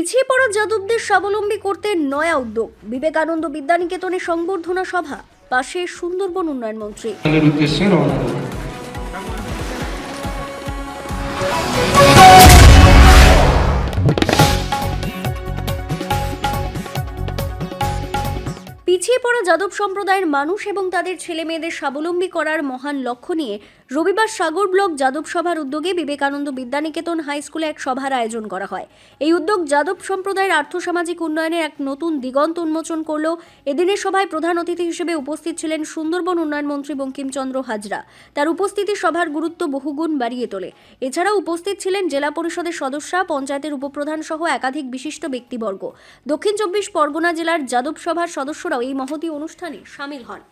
পিছিয়ে পড়া যাদবদের স্বাবলম্বী করতে নয়া উদ্যোগ। বিবেকানন্দ বিদ্যানিকেতনে সংবর্ধনা সভা, পাশে সুন্দরবন উন্নয়ন মন্ত্রী। পিছিয়ে পড়া যাদব সম্প্রদায়ের মানুষ এবং তাদের ছেলে মেয়েদের স্বাবলম্বী করার মহান লক্ষ্য নিয়ে রবিবার সাগর ব্লক যাদব সভার উদ্যোগে বিবেকানন্দ বিদ্যানিকেতন হাই স্কুলে এক সভার আয়োজন করা হয়। এই উদ্যোগ যাদব সম্প্রদায়ের আর্থসামাজিক উন্নয়নের এক নতুন দিগন্ত উন্মোচন করলেও এদিনের সভায় প্রধান অতিথি হিসেবে উপস্থিত ছিলেন সুন্দরবন উন্নয়ন মন্ত্রী বঙ্কিমচন্দ্র হাজরা। তার উপস্থিতি সভার গুরুত্ব বহুগুণ বাড়িয়ে তোলে। এছাড়াও উপস্থিত ছিলেন জেলা পরিষদের সদস্যরা পঞ্চায়েতের উপপ্রধান সহ একাধিক বিশিষ্ট ব্যক্তিবর্গ। দক্ষিণ চব্বিশ পরগনা জেলার যাদব সভার সদস্যরাও এই মহতি অনুষ্ঠানে সামিল হন।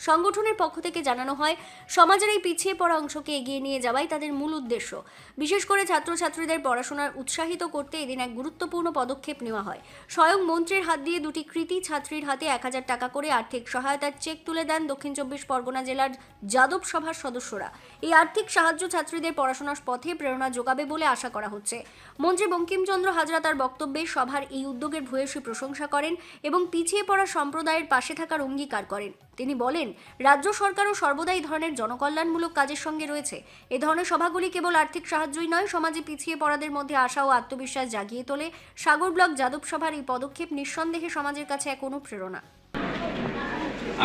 সংগঠনের পক্ষ থেকে জানানো হয়, সমাজের এই পিছিয়ে পড়া অংশকে এগিয়ে নিয়ে যাওয়াই তাদের মূল উদ্দেশ্য। বিশেষ করে ছাত্রছাত্রীদের পড়াশোনার উৎসাহিত করতে এদিন এক গুরুত্বপূর্ণ পদক্ষেপ নেওয়া হয়। স্বয়ং মন্ত্রীর হাত দিয়ে দুটি কৃতি ছাত্রীর হাতে এক হাজার টাকা করে আর্থিক সহায়তার চেক তুলে দেন দক্ষিণ চব্বিশ পরগনা জেলার যাদব সভার সদস্যরা। এই আর্থিক সাহায্য ছাত্রীদের পড়াশোনার পথে প্রেরণা যোগাবে বলে আশা করা হচ্ছে। মন্ত্রী বঙ্কিমচন্দ্র হাজরা তার বক্তব্যে সভার এই উদ্যোগের ভূয়সী প্রশংসা করেন এবং পিছিয়ে পড়া সম্প্রদায়ের পাশে থাকার অঙ্গীকার করেন। তিনি বলেন রাজ্য সরকারও সর্বদা এই ধরনের জনকল্যাণমূলক কাজের সঙ্গে রয়েছে। এ ধরনের সভাগুলি কেবল আর্থিক সাহায্যই নয়, সমাজে পিছিয়ে পড়াদের মধ্যে আশা ও আত্মবিশ্বাস জাগিয়ে তোলে। সাগর ব্লক যাদব সভার এই পদক্ষেপ নিঃসন্দেহে সমাজের কাছে এক অনুপ্রেরণা।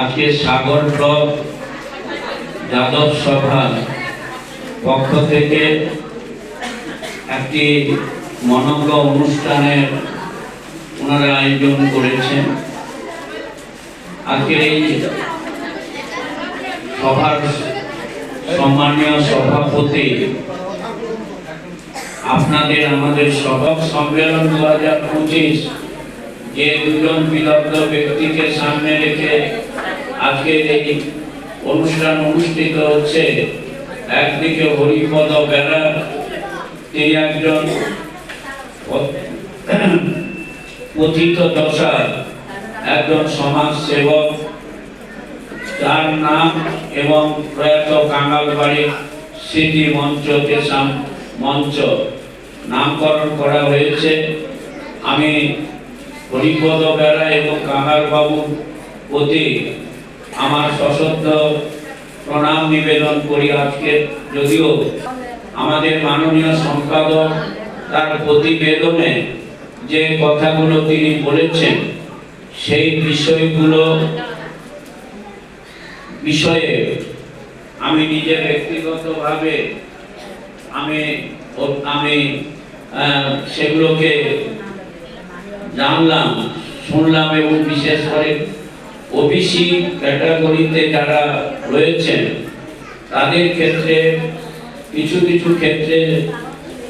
আজকে সাগর ব্লক যাদব সভা পক্ষ থেকে একটি মনজ্ঞ অনুষ্ঠানের ওনারা আয়োজন করেছেন। আজকের এই সভার সম্মানীয় সভাপতি, আপনাদের আমাদের সভা সম্মেলন দু হাজার পঁচিশ, যে দুজন বিলগ্ন ব্যক্তিকে সামনে রেখে আজকের এই অনুষ্ঠান অনুষ্ঠিত হচ্ছে, একদিকে হরিপদ বেড়া তিনি একজন পথিত দশার একজন সমাজ সেবক তার নাম এবং প্রয়াত কাঙ্গালবাড়ি স্মৃতি মঞ্চকে সাম- মঞ্চ। নামকরণ করা হয়েছে। আমি হরিপদ বেড়া এবং কাঙ্গাল বাবুর প্রতি আমার সশব্দ প্রণাম নিবেদন করি আজকে। যদিও আমাদের মাননীয় সম্পাদক তার প্রতিবেদনে যে কথাগুলো তিনি বলেছেন, সেই বিষয়গুলো বিষয়ে আমি নিজে ব্যক্তিগতভাবে আমি আমি সেগুলোকে জানলাম, শুনলাম এবং বিশেষ করে ওবিসি ক্যাটাগরিতে যারা রয়েছেন, তাদের ক্ষেত্রে, কিছু কিছু ক্ষেত্রে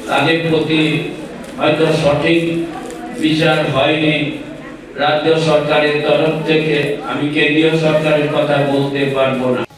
তাদের প্রতি হয়তো সঠিক বিচার হয়নি। রাজ্য সরকারের তরফ থেকে আমি কেন্দ্রীয় সরকারের কথা বলতে পারব না।